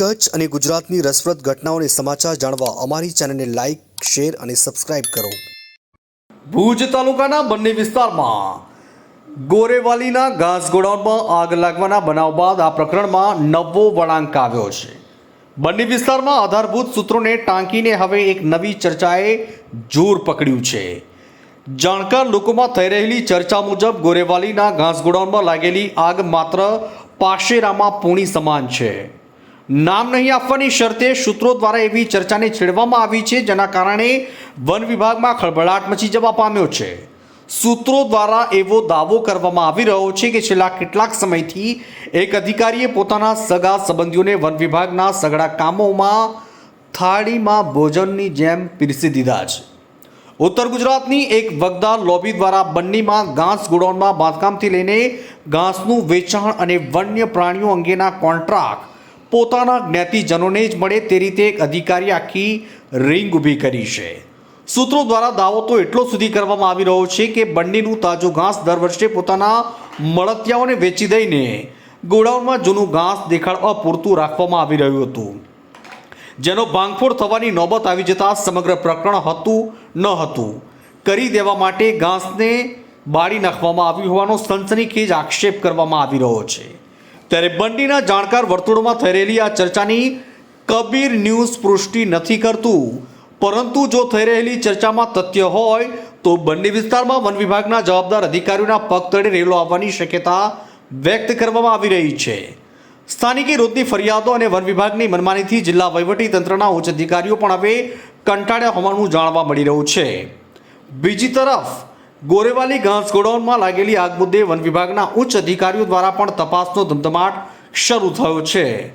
કચ્છ અને ગુજરાતની રસપ્રદ ઘટનાઓને સમાચાર જાણવા અમારી ચેનલને લાઇક શેર અને સબસ્ક્રાઇબ કરો. ભુજ તાલુકાના બંને વિસ્તારમાં ગોરેવાલીના ઘાસ ગોડાઉનમાં આગ લાગવાના બનાવ બાદ આ પ્રકરણમાં નવો વળાંક આવ્યો છે. બંને વિસ્તારમાં આધારભૂત સૂત્રોને ટાંકીને હવે એક નવી ચર્ચાએ જોર પકડ્યું છે. જાણકાર લોકોમાં થઈ રહેલી ચર્ચા મુજબ ગોરેવાલીના ઘાસ ગોડાઉનમાં લાગેલી આગ માત્ર પાશેરામાં પૂણી સમાન છે. નામ નહીં આપવાની શરતે સૂત્રો દ્વારા એવી ચર્ચાને છેડવામાં આવી છે, જેના કારણે વન વિભાગમાં ખળભળાટ મચી જવા પામ્યો છે. સૂત્રો દ્વારા એવો દાવો કરવામાં આવી રહ્યો છે કે છેલ્લા કેટલાક સમયથી એક અધિકારીએ પોતાના સગા સંબંધીઓને વન વિભાગના સઘળા કામોમાં થાળીમાં ભોજનની જેમ પીરસી દીધા છે. ઉત્તર ગુજરાતની એક વગદાર લોબી દ્વારા બંનેમાં ઘાસ ગોડાઉનમાં બાંધકામથી લઈને ઘાસનું વેચાણ અને વન્ય પ્રાણીઓ અંગેના કોન્ટ્રાક્ટ પોતાના જ્ઞાતિજનોને જ મળે તે રીતે એક અધિકારી આખી રિંગ ઊભી કરી છે. સૂત્રો દ્વારા દાવો તો એટલો સુધી કરવામાં આવી રહ્યો છે કે બંનેનું તાજું ઘાસ દર વર્ષે પોતાના મળતિયાઓને વેચી દઈને ગોડાઉનમાં જૂનું ઘાસ દેખાડવા પૂરતું રાખવામાં આવી રહ્યું હતું. જેનો ભાંગફોડ થવાની નોબત આવી જતાં સમગ્ર પ્રકરણ હતું ન હતું. કરી દેવા માટે ઘાસને બાળી નાખવામાં આવ્યું હોવાનો સનસનીખેજ આક્ષેપ કરવામાં આવી રહ્યો છે. ત્યારે બંડીના જાણકાર વર્તુળમાં થઈ રહેલી આ ચર્ચાની કબીર ન્યૂઝ પુષ્ટિ નથી કરતું. પરંતુ જો થઈ રહેલી ચર્ચામાં તથ્ય હોય, તો બંડી વિસ્તારમાં વન વિભાગના જવાબદાર અધિકારીઓના પગ તળે રેલો આવવાની શક્યતા વ્યક્ત કરવામાં આવી રહી છે. સ્થાનિકે રોજની ફરિયાદો અને વન વિભાગની મનમાનીથી જિલ્લા વહીવટી તંત્રના ઉચ્ચ અધિકારીઓ પણ હવે કંટાળ્યા હોવાનું જાણવા મળી રહ્યું છે. બીજી તરફ ગોરેવાલી ઘાસ ગોડાઉનમાં લાગેલી આગ મુદ્દે વન વિભાગના ઉચ્ચ અધિકારીઓ દ્વારા પણ તપાસનો ધમધમાટ શરૂ થયો છે.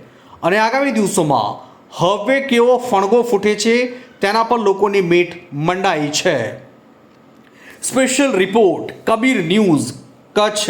અને આગામી દિવસોમાં હવે કેવો ફણગો ફૂટે છે તેના પર લોકોની મીઠ મંડાઈ છે. Special report Kabir news Kutch.